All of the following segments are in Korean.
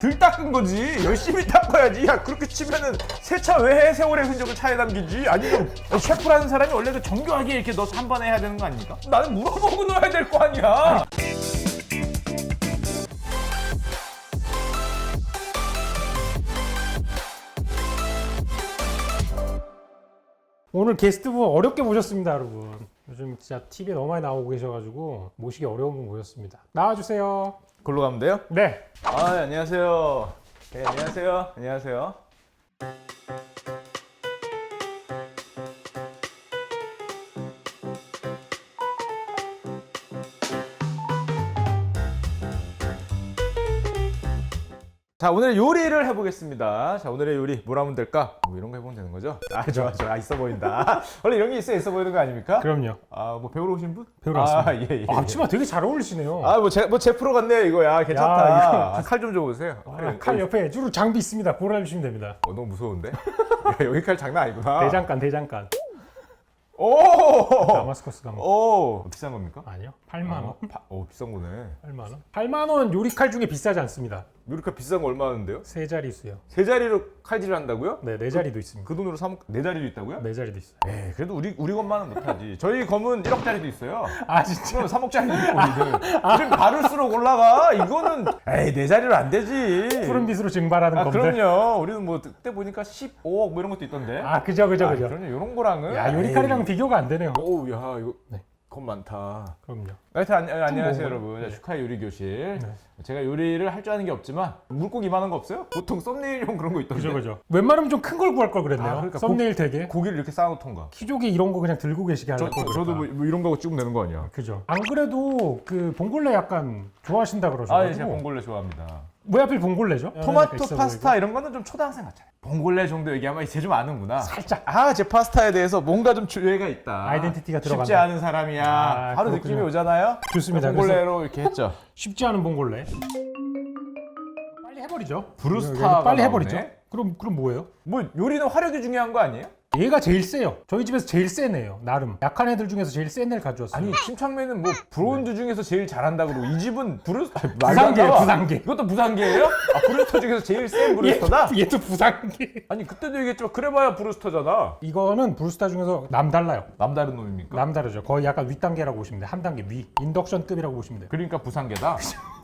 덜 닦은 거지. 열심히 닦아야지. 야, 그렇게 치면은 세차 왜 해? 세월의 흔적을 차에 남기지? 아니면 셰프라는 사람이 원래 그 정교하게 이렇게 넣어서 한 번에 해야 되는 거 아닙니까? 나는 물어보고 넣어야 될 거 아니야. 오늘 게스트분 어렵게 모셨습니다, 여러분. 요즘 진짜 TV에 너무 많이 나오고 계셔가지고 모시기 어려운 분 모셨습니다. 나와주세요. 걸로 가면 돼요? 네. 아, 네, 안녕하세요. 네, 안녕하세요. 안녕하세요. 자 오늘의 요리를 해보겠습니다. 자 오늘의 요리 뭘 하면 될까? 뭐 이런 거 해보면 되는 거죠? 아 좋아 좋아 있어 보인다. 원래 이런 게 있어 있어 보이는 거 아닙니까? 그럼요. 아 뭐 배우러 오신 분? 배우러 왔습니다. 아, 예, 예. 아, 앞치마 되게 잘 어울리시네요. 아뭐제 뭐 제 프로 같네요 이거야 괜찮다. 야, 이거 칼좀 줘보세요. 아, 칼 옆에 주로 장비 있습니다. 골라주시면 됩니다. 어, 너무 무서운데? 야, 여기 칼 장난 아니구나. 대장간, 대장간. 오! 다마스커스 감. 오! 비싼 겁니까? 아니요. 8만 원. 어, 파- 오, 비싼 거네. 8만 원. 8만 원 요리 칼 중에 비싸지 않습니다. 요리칼 비싼 거 얼마 하는데요? 세 자리 있어요. 세 자리로 칼질을 한다고요? 네, 네 자리도 있습니다. 그 돈으로 사 먹, 네 자리도 있다고요? 네 자리도 있어요. 에이, 그래도 우리, 우리 것만은 못하지. 저희 검은 1억짜리도 있어요. 아 진짜. 그럼 3억짜리도 있고, 우리는. 우린 바를수록 올라가. 이거는, 에이, 네 자리로 안 되지. 푸른 빛으로 증발하는 아, 검들. 그럼요. 우리는 뭐, 그때 보니까 15억 뭐 이런 것도 있던데. 아 그죠 그죠 아, 그죠. 그럼요. 이런 거랑은. 야 요리 칼이랑 비교가 안 되네요. 오우, 야, 이거. 네. 겁 많다. 그럼요. 하여튼 안, 안녕하세요 뭐, 여러분 네. 축하의 요리 교실 네. 제가 요리를 할 줄 아는 게 없지만 물고기 이만한 거 없어요? 보통 썸네일용 그런 거 있던데 그죠 그죠. 웬만하면 좀 큰 걸 구할 걸 그랬네요. 아, 그러니까 썸네일 되게. 고기를 이렇게 쌓아놓던가 키조개 이런 거 그냥 들고 계시게 저, 하려고 저, 저도 뭐, 뭐 이런 거 찍으면 되는 거 아니야 그죠. 안 그래도 그 봉골레 약간 좋아하신다 아 예, 그러셔가지고 제가 봉골레 좋아합니다 왜 하필 봉골레죠? 토마토 있어 파스타. 이런 거는 좀 초등학생 같잖아요 봉골레 정도 얘기하면 이제 좀 아는구나 살짝 아 제 파스타에 대해서 뭔가 좀 주의가 있다 아이덴티티가 쉽지 들어간다. 않은 사람이야 아, 바로 그렇군요. 느낌이 오잖아요 좋습니다. 봉골레로 이렇게 했죠 쉽지 않은 봉골레. 빨리 해버리죠. 브루스타가 빨리. 해버리죠. 그럼 그럼 뭐예요? 뭐 요리는 화력이 중요한 거 아니에요? 얘가 제일 세요. 저희 집에서 제일 센 애예요. 나름 약한 애들 중에서 제일 센 애를 가져왔어요. 아니 침착맨은 뭐 브론즈 중에서 제일 잘한다 그러고 이 집은 브루스 아니, 말도 안 부산계예요, 나와. 부산계. 이것도 부산계예요? 아 브루스터 중에서 제일 센 브루스터다? 얘, 얘도 부산계. 아니 그때도 얘기했지만 그래봐야 브루스터잖아 이거는 브루스타 중에서 남달라요. 남다른 놈입니까? 남다르죠. 거의 약간 윗 단계라고 보시면 돼요. 한 단계 위. 인덕션급이라고 보시면 돼요. 그러니까 부산계다?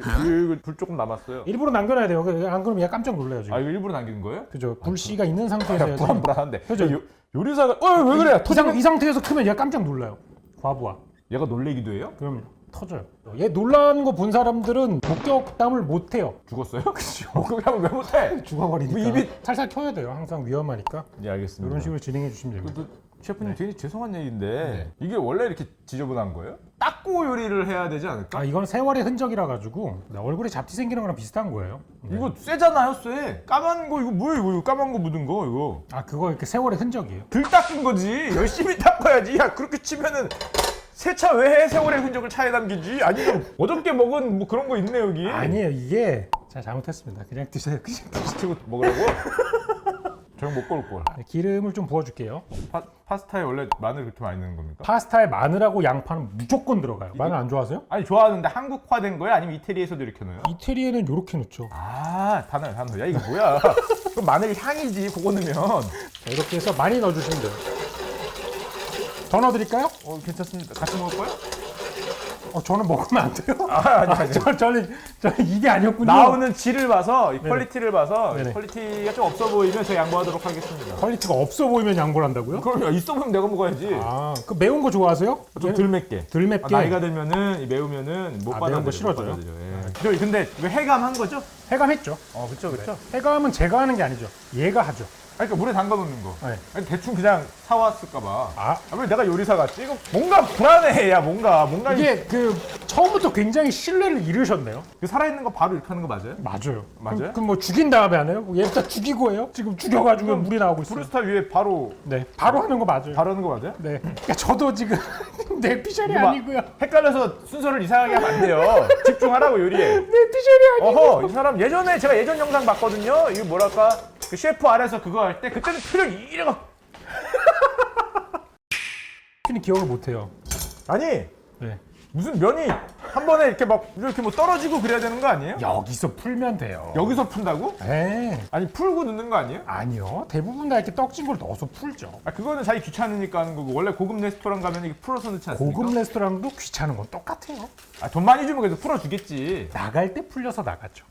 이거 불 조금 남았어요 일부러 남겨놔야 돼요. 그- 안 그러면 얘 깜짝 놀라요 지금. 아 이거 일부러 남기는 거예요? 그죠. 불씨가 있는 상태에서 해야지. 불안불안한데 그죠. 요, 요리사가 어왜 그래? 이, 터지면 상, 이 상태에서 크면 얘 깜짝 놀라요. 과부하. 얘가 놀래기도 해요? 그럼 터져요. 얘 놀란 거본 사람들은 목격담을 못 해요. 죽었어요? 그죠 목욕하면 왜 못해? 죽어버리니까. 뭐 입이- 살살 켜야 돼요. 항상 위험하니까. 예 알겠습니다 이런 식으로 진행해 주시면 됩니다. 그 셰프님 되게 죄송한 얘기인데 네. 이게 원래 이렇게 지저분한 거예요? 닦고 요리를 해야 되지 않을까? 아 이건 세월의 흔적이라 가지고 얼굴에 잡티 생기는 거랑 비슷한 거예요. 이거 쇠잖아요 쇠 까만 거 이거 뭐예요 이거 까만 거 묻은 거 이거 아 그거 이렇게 세월의 흔적이에요. 덜 닦은 거지 열심히 닦아야지 야 그렇게 치면은 세차 왜해 세월의 흔적을 차에 남기지 아니면 어저께 먹은 뭐 그런 거 있네 여기 아니에요 이게 제가 잘못했습니다. 그냥 드세요. 그냥 드세요. 시키고 먹으라고? 저형 못 걸을 걸 네, 기름을 좀 부어줄게요. 파, 파스타에 원래 마늘 그렇게 많이 넣는 겁니까? 파스타에 마늘하고 양파는 무조건 들어가요. 마늘 안 좋아하세요? 아니 좋아하는데 한국화된 거야 아니면 이태리에서도 이렇게 넣어요? 이태리에는 이렇게 넣죠. 아 단어 단어 야 이거 뭐야 그럼 마늘 향이지 그거 넣으면 자, 이렇게 해서 많이 넣어주시면 돼요. 더 넣어드릴까요? 어 괜찮습니다 같이 먹을 거야? 어, 저는 먹으면 안 돼요? 아 아니 아니 저, 저는, 저는 이게 아니었군요. 나오는 질을 봐서 이 퀄리티를 봐서 네네. 퀄리티가 좀 없어 보이면 제가 양보하도록 하겠습니다. 퀄리티가 없어 보이면 양보를 한다고요? 그럼 있어 보이면 내가 먹어야지. 아, 그 매운 거 좋아하세요? 좀 덜 맵게. 덜 아, 맵게. 나이가 들면은 이 매우면은 못 아. 매운 거못 싫어져요? 예. 저 근데 왜 해감한 거죠? 해감했죠. 어 그렇죠 그렇죠. 해감은 제가 하는 게 아니죠. 얘가 하죠. 아니, 그러니까 물에 담가 놓는 거. 네. 아니, 대충 그냥 사왔을까봐. 아, 아, 왜 내가 요리사 같지? 이거 뭔가 불안해, 야 뭔가 뭔가 이게 그 처음부터 굉장히 신뢰를 잃으셨네요. 그 살아있는 거 바로 이렇게 하는 거 맞아요? 맞아요. 맞아요? 그럼, 그럼 뭐 죽인 다음에 안 해요? 얘부터 죽이고 해요? 지금 죽여가지고 물이 나오고 있어요. 브루스타 위에 바로 네, 바로 하는 거 맞아요. 바로 하는 거 맞아요? 네, 그러니까 저도 지금 내 피셜이 이거 봐. 아니고요. 헷갈려서 순서를 이상하게 하면 안 돼요. 집중하라고 요리에. 내 피셜이 아니고. 어허 이 사람 예전에 제가 예전 영상 봤거든요 이거 뭐랄까 그 셰프 아래서 그거 할 때 그때는 표정 이래가 는 기억을 못 해요. 아니 네. 무슨 면이 한 번에 이렇게 막 이렇게 뭐 떨어지고 그래야 되는 거 아니에요? 여기서 풀면 돼요. 여기서 푼다고? 에 아니 풀고 넣는 거 아니에요? 아니요. 대부분 다 이렇게 떡진 걸 넣어서 풀죠. 아 그거는 자기 귀찮으니까 하는 거고 원래 고급 레스토랑 가면 이게 풀어서 넣지 않습니까? 고급 레스토랑도 귀찮은 건 똑같아요. 아, 돈 많이 주면 그래도 풀어주겠지. 나갈 때 풀려서 나가죠.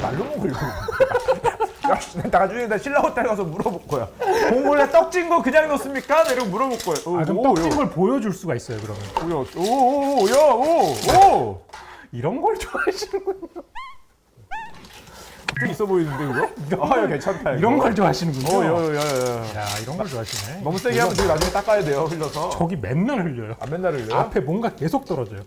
말로 먹으려고. 야, 씨, 나중에 나 신라 호텔 가서 물어볼 거야. 봉골레 떡진 거 그냥 넣습니까? 내가 물어볼 거야. 오, 아, 그럼 오, 떡진 야, 걸 보여줄 수가 있어요, 그러면. 오, 야, 오, 오, 오, 야, 오, 오. 이런 걸 좋아하시는군요. 좀 있어 보이는데 그거? 아, 야, 괜찮다. 이거. 이런 걸 좋아하시는군요. 어, 야, 야, 야, 야. 야, 이런 걸 좋아하시네. 너무 세게 하면 저기 나중에 닦아야 돼요. 흘려서. 저기 맨날 흘려요. 안 맨날 흘려? 앞에 뭔가 계속 떨어져요.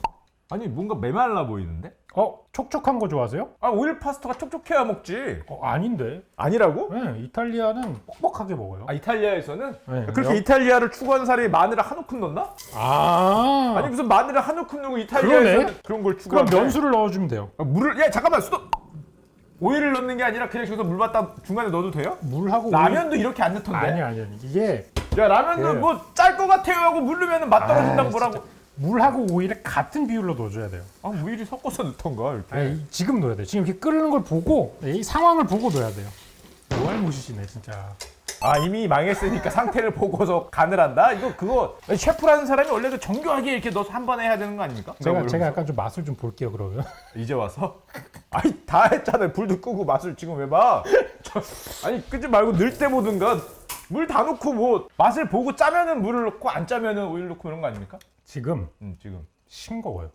아니 뭔가 메말라 보이는데? 어, 촉촉한 거 좋아하세요? 아 오일 파스타가 촉촉해야 먹지. 어, 아닌데. 아니라고? 네, 이탈리아는 뻑뻑하게 먹어요. 아 이탈리아에서는 네, 그렇게 그래요? 이탈리아를 추구하는 사람이 마늘을 한 움큼 넣나? 아, 아니 무슨 마늘을 한 움큼 넣고 이탈리아에서는 그러네. 그런 걸 그럼 추구하는 면수를 넣어주면 돼요. 아, 물을 야 잠깐만 수도 오일을 넣는 게 아니라 그냥 저기서 물 받다 중간에 넣어도 돼요? 물하고 라면도 이렇게 안 넣던데? 아니 아니 아니 이게 야 라면은 그래요. 뭐짤 것 같아요 하고 물 넣으면 맛 떨어진다고 아, 뭐라고 물하고 오일을 같은 비율로 넣어줘야 돼요. 아 무일이 섞어서 넣던가 이렇게 아니, 지금 넣어야 돼. 지금 이렇게 끓는 걸 보고 이 상황을 보고 넣어야 돼요. 노알못이시네 진짜. 아 이미 망했으니까 상태를 보고서 간을 한다? 이거 그거 셰프라는 사람이 원래 그 정교하게 이렇게 넣어서 한 번에 해야 되는 거 아닙니까? 제가 제가 약간 좀 맛을 좀 볼게요 그러면. 이제 와서? 아니 다 했잖아요 불도 끄고 맛을 지금 왜 봐? 저, 아니 끄지 말고 넣을 때 보든가 물 다 넣고 뭐 맛을 보고 짜면은 물을 넣고 안 짜면은 오일 넣고 이런 거 아닙니까? 지금 음 지금 싱거워요.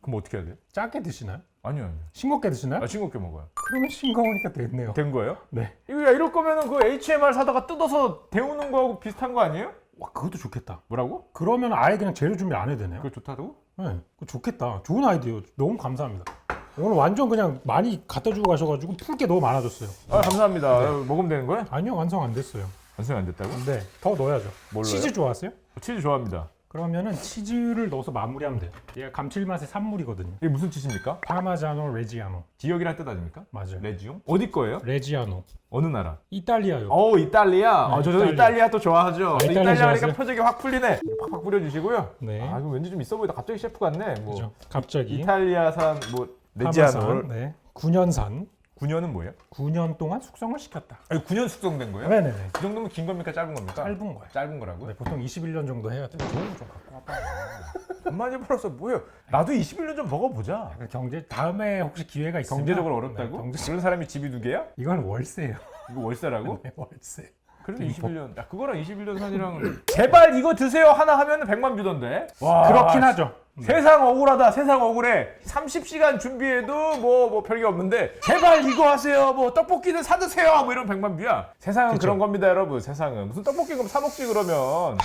그럼 어떻게 해야 돼요? 짜게 드시나요? 아니요 아니요 싱겁게 드시나요? 아 싱겁게 먹어요 그러면 싱거우니까 됐네요. 된 거예요? 네. 이거 야 이럴 거면은 그 HMR 사다가 뜯어서 데우는 거하고 비슷한 거 아니에요? 와 그것도 좋겠다. 뭐라고? 그러면 아예 그냥 재료 준비 안 해도 되네요. 그거 좋다고? 네, 그거 좋겠다. 좋은 아이디어. 너무 감사합니다. 오늘 완전 그냥 많이 갖다 주고 가셔가지고 풀 게 너무 많아졌어요. 아 감사합니다 아, 먹으면 되는 거야? 아니요, 완성 안 됐어요. 완성이 안 됐다고? 네, 더 넣어야죠. 뭘로요? 치즈 좋아하세요? 치즈 좋아합니다 그러면은 치즈를 넣어서 마무리하면 돼요. 얘가 감칠맛의 산물이거든요. 이게 무슨 치즈입니까? 파마자노 레지아노. 지역이란 뜻 아닙니까? 맞아요. 레지움? 어디 거예요? 레지아노. 어느 나라? 이탈리아요. 어 이탈리아. 네, 아, 저, 저 이탈리아. 이탈리아 또 좋아하죠. 아, 이탈리아 이탈리아 하니까 좋아하세요? 표정이 확 풀리네. 팍팍 뿌려주시고요. 네. 아 이거 왠지 좀 있어 보이다. 갑자기 셰프 같네. 뭐 그죠. 갑자기 이탈리아산 뭐 파마산, 레지아노. 네. 9년산. 9년은 뭐예요? 9년 동안 숙성을 시켰다. 아니 9년 숙성된 거예요? 네네네. 그 정도면 긴 겁니까 짧은 겁니까? 짧은 거예요. 짧은 거라고요? 네, 보통 21년 정도 해야 돼. 좋은 거좀 갖고 와봐. 돈 많이 벌어서 뭐예요? 나도 21년 좀 먹어보자. 약간 경제 다음에 혹시 기회가 있으면 경제적으로 어렵다고? 네, 경제... 그런 사람이 집이 두 개야? 이건 월세예요. 이거 월세라고? 네, 월세. 그래도 되게 21년. 야 그거랑 21년 산이랑 제발 이거 드세요 하나 하면 100만 뷰던데. 와, 그렇긴 하죠. 네. 세상 억울하다 세상 억울해 30시간 준비해도 뭐, 뭐 별게 없는데 제발 이거 하세요 뭐 떡볶이는 사 드세요 뭐 이런 백만 뷰야 세상은 그쵸. 그런 겁니다 여러분 세상은 무슨 떡볶이 그럼 사 먹지 그러면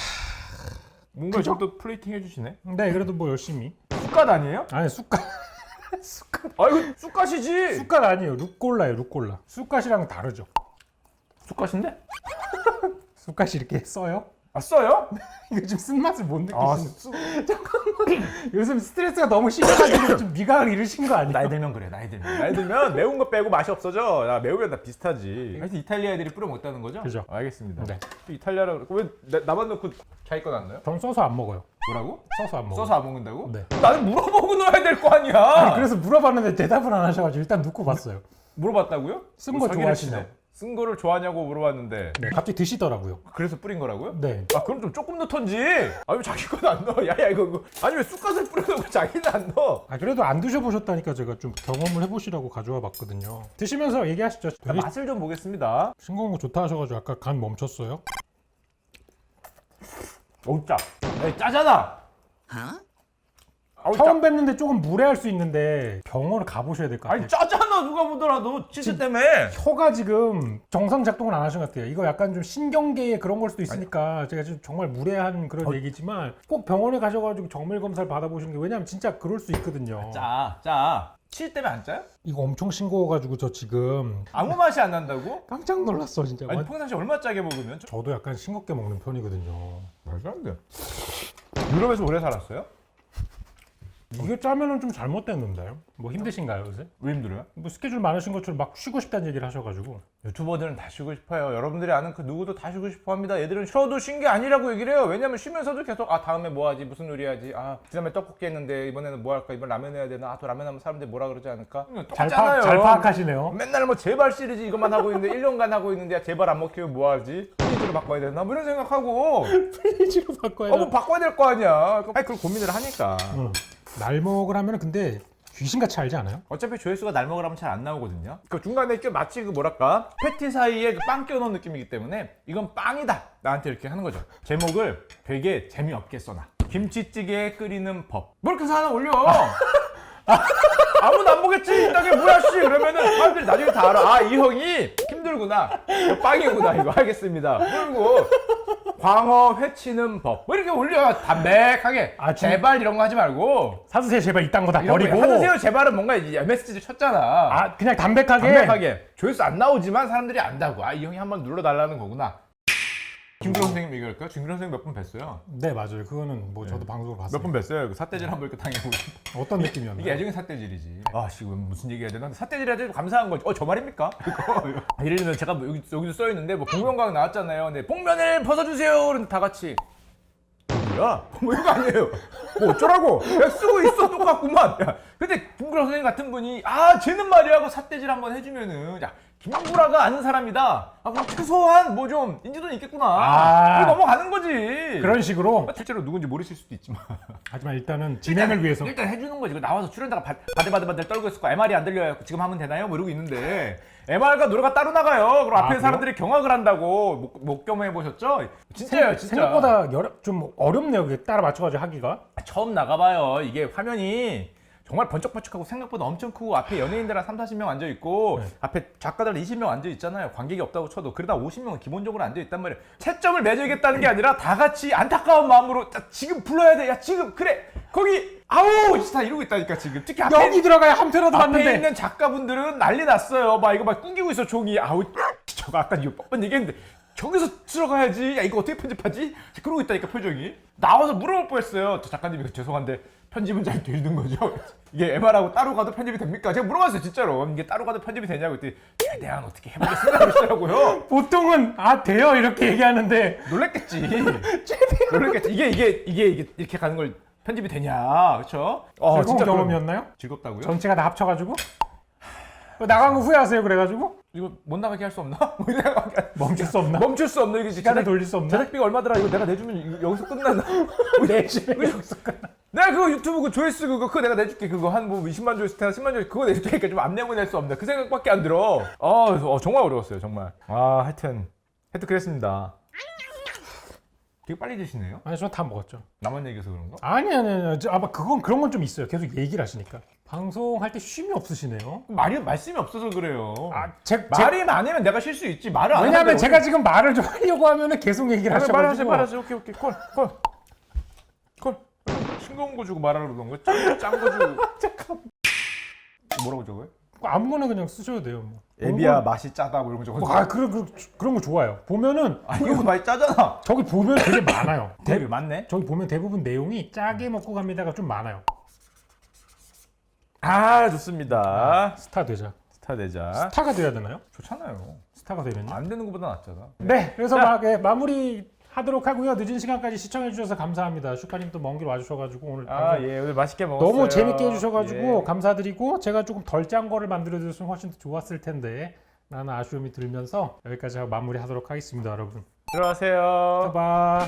뭔가 그죠? 좀또 플레이팅 해주시네 네, 그래도 뭐 열심히. 쑥갓 아니에요? 아니 쑥갓. 쑥갓. 아 이거 쑥갓이지 쑥갓 아니에요. 루꼴라예요. 루꼴라. 쑥갓이랑 다르죠. 쑥갓인데? 쑥갓이 이렇게 써요? 아 써요? 이거 좀 쓴맛을 못 아 느끼시는. 쑥... 요즘 스트레스가 너무 심해가지고 좀 미각을 잃으신 거 아니에요? 나이 들면 그래 나이 들면 나이 들면 매운 거 빼고 맛이 없어져 야 매우면 다 비슷하지 하여튼 이탈리아 애들이 뿌려 먹다는 거죠? 그죠. 알겠습니다 네. 또 이탈리아라 그러고 왜 나, 나만 넣고 자기 건 안 넣어요? 전 써서 안 먹어요. 뭐라고? 써서 안 먹어요. 써서 안 먹는다고? 네. 나는 물어보고 넣어야 될 거 아니야. 아니, 그래서 물어봤는데 대답을 안 하셔가지고 일단 넣고 봤어요. 물어봤다고요? 쓴뭐거 사기를 좋아하시네. 치네. 쓴 거를 좋아하냐고 물어봤는데 네, 갑자기 드시더라고요. 그래서 뿌린 거라고요? 네. 아 그럼 좀 조금 넣던지. 아니 왜 자기 건 안 넣어? 야야 이거, 이거. 아니 왜 쑥갓을 뿌려놓고 자기는 안 넣어? 아 그래도 안 드셔보셨다니까 제가 좀 경험을 해보시라고 가져와 봤거든요. 드시면서 얘기하시죠. 자, 되게 맛을 좀 보겠습니다. 싱거운 거 좋다 하셔가지고 아까 간 멈췄어요. 어우 짜. 야, 짜잖아. 아우 짜. 처음 뵙는데 조금 무례할 수 있는데 병원을 가보셔야 될 것 같아요. 아니 짜잖아 누가 보더라도 치즈 때문에. 혀가 지금 정상 작동을 안 하신 것 같아요. 이거 약간 좀 신경계의 그런 걸 수도 있으니까 제가 지금 정말 무례한 그런 어. 얘기지만 꼭 병원에 가셔가지고 정밀 검사를 받아보시는 게 왜냐면 진짜 그럴 수 있거든요. 짜 짜. 치즈 때문에 안 짜요? 이거 엄청 싱거워가지고 저 지금 아무 맛이 안 난다고? 깜짝 놀랐어 진짜. 아니 완- 평상시 얼마 짜게 먹으면? 저도 약간 싱겁게 먹는 편이거든요. 말도 안 돼. 유럽에서 오래 살았어요? 이게 짜면은 좀 잘못됐는데 뭐 힘드신가요 요새? 왜 힘들어요? 뭐 스케줄 많으신 것처럼 막 쉬고 싶다는 얘기를 하셔가지고 유튜버들은 다 쉬고 싶어요. 여러분들이 아는 그 누구도 다 쉬고 싶어 합니다. 얘들은 쉬어도 쉰 게 아니라고 얘기를 해요. 왜냐면 쉬면서도 계속 아 다음에 뭐 하지 무슨 요리 하지 아 그다음에 떡볶이 했는데 이번에는 뭐 할까 이번 라면 해야 되나 아 또 라면 하면 사람들이 뭐라 그러지 않을까 잘, 똑같잖아요. 파, 잘 파악하시네요. 맨날 뭐 제발 시리즈 이것만 하고 있는데 1년간 하고 있는데 야, 제발 안 먹히면 뭐 하지? 시리즈로 바꿔야 되나? 뭐 이런 생각하고 페이지로 바꿔야 어, 뭐 바꿔야 될 거 아니야. 아니 그걸 고민을 하니까. 응. 날먹을 하면은 근데 귀신같이 알지 않아요? 어차피 조회수가 날 먹으라면 잘 안 나오거든요. 그 중간에 좀 마치 그 뭐랄까 패티 사이에 그 빵 끼워놓은 느낌이기 때문에 이건 빵이다 나한테 이렇게 하는 거죠. 제목을 되게 재미없게 써놔. 김치찌개 끓이는 법. 뭐 이렇게 해서 하나 올려. 아무도 안 보겠지. 이게 뭐야 씨. 그러면은 사람들이 나중에 다 알아. 아 이 형이 힘들구나. 이거 빵이구나 이거 알겠습니다. 그리고 광어 회치는 법. 뭐 이렇게 올려 담백하게. 아, 진- 제발 이런 거 하지 말고. 사드세요 제발 이딴 거 다 이런 거 버리고 하세요 제발은 뭔가 이제 MSG 쳤잖아. 아 그냥 담백하게 담백하게 조회수 안 나오지만 사람들이 안다고 아 이 형이 한번 눌러달라는 거구나 김구라 선생님 얘기할까요? 김구라 선생님 몇 번 뵀어요? 네 맞아요 그거는 뭐 저도 방송을 봤어요 몇 번 뵀어요? 그 삿대질 한번 이렇게 당해보고 어떤 느낌이었나요? 이게 애정의 삿대질이지 아씨 이거 무슨 얘기 해야 되나? 삿대질 해야 되고 감사한 거지 어 저 말입니까? 이거, 이거. 예를 들면 제가 뭐 여기, 여기도 써있는데 뭐 복면가왕 나왔잖아요 근데 복면을 벗어주세요 그런데 다 같이 뭐야? 뭐 이거 아니에요. 뭐 어쩌라고? 야, 쓰고 있어 똑같구만. 야, 근데 김구라 선생님 같은 분이 아 쟤는 말이야 하고 삿대질 한번 해주면은 야 김구라가 아는 사람이다. 아 그럼 최소한 뭐 좀 인지도는 있겠구나. 아. 그리고 넘어가는 거지. 그런 식으로 실제로 누군지 모르실 수도 있지만 하지만 일단은 진행을 위해서 일단 해주는 거지. 그 나와서 출연자가 바- 바들바들바들 떨고 있을 거 MR이 안 들려요. 지금 하면 되나요? 뭐 이러고 있는데 MR과 노래가 따로 나가요. 그럼 아, 앞에 그래요? 사람들이 경악을 한다고 목, 목겸해 보셨죠? 진짜요, 진짜. 생각보다 여러, 좀 어렵네요 그게 따라 맞춰가지고 하기가 처음 나가봐요. 이게 화면이 정말 번쩍번쩍하고 생각보다 엄청 크고 앞에 연예인들 한 3, 40명 앉아 있고 네. 앞에 작가들 20명 앉아 있잖아요. 관객이 없다고 쳐도 그러다 50명은 기본적으로 앉아 있단 말이에요. 채점을 매겨야겠다는 게 아니라 다 같이 안타까운 마음으로 자, 지금 불러야 돼. 야 지금 그래. 거기 아우 진짜 이러고 있다니까 지금. 특히 앞에 여기 들어가야 한 편이라도 앞에 봤는데 있는 작가분들은 난리 났어요. 막 이거 막 꾸기고 있어 종이. 아우 저거 아까 이거 뻔뻔 얘기했는데 저기서 들어가야지. 야 이거 어떻게 편집하지? 그러고 있다니까 표정이. 나와서 물어볼 뻔했어요. 저 작가님이 그 죄송한데 편집은 잘 되는 거죠? 이게 MR하고 따로 가도 편집이 됩니까? 제가 물어봤어요 진짜로. 이게 따로 가도 편집이 되냐고 했더니 최대한 어떻게 해보겠습니다 그러시더라고요. 보통은 아 돼요 이렇게 얘기하는데 놀랬겠지. 놀랬겠지. 이게 이게 이게 이게 이렇게 가는 걸 편집이 되냐? 그렇죠? 어, 즐거운 그럼- 경험이었나요? 즐겁다고요? 전체가 다 합쳐가지고 어, 나간 거 후회하세요 그래가지고 이거 못 나가게 할 수 없나? 뭐. 멈출 수 없나? 멈출 수 없는 이게 시간을 제작- 돌릴 수 없나? 제작비가 얼마더라? 이거 내가 내주면 이거 여기서 끝나나? 내주면 여기서 내가 그거 유튜브 그 조회수 그거 그거 내가 내줄게 그거 한 뭐 20만 조회수 되나 10만 조회수 그거 내줄테니까 좀 압력을 낼수 없나 그 생각밖에 안 들어. 아 어, 정말 어려웠어요 정말. 아 하여튼 하여튼 그랬습니다. 되게 빨리 드시네요. 아니 저다 먹었죠 나만 얘기해서 그런가? 아니 아니 아니 저- 아마 그건 그런 건 좀 있어요 계속 얘기를 하시니까 방송할 때 쉼이 없으시네요 말이 말씀이 없어서 그래요. 아, 제, 제, 말이 많으면 내가 쉴 수 있지 말을 안 왜냐하면 하는데 제가 지금 말을 좀 하려고 하면은 계속 얘기를 어떻게- 말하세요 하셔가지고 말하세요 오케이 오케이 콜콜 콜. 싱거운 거 주고 말하러 그런 거? 짠거 주고 잠깐 뭐라고 적어요? 아무거나 그냥 쓰셔도 돼요 뭐. 에비야 맛이 짜다 뭐 이런 거 적어. 뭐, 아 그런 그런 그런 거 좋아요 보면은 아 이거 많이 짜잖아. 저기 보면 되게 많아요 대비 맞네. 저기 보면 대부분 내용이 짜게 먹고 갑니다가 좀 많아요 아 좋습니다. 스타 되자 스타 되자. 스타가 돼야 되나요? 좋잖아요. 스타가 되면요? 안 되는 것보다 낫잖아. 네, 그래서 막 예, 마무리 하도록 하고요. 늦은 시간까지 시청해 주셔서 감사합니다. 슈카님 또 먼 길 와주셔가지고 오늘 아 예 오늘 맛있게 먹었어요. 너무 재밌게 해주셔가지고 예. 감사드리고 제가 조금 덜 짠 거를 만들어드렸으면 훨씬 더 좋았을 텐데 나는 아쉬움이 들면서 여기까지 하고 마무리하도록 하겠습니다, 여러분. 들어가세요. 봐.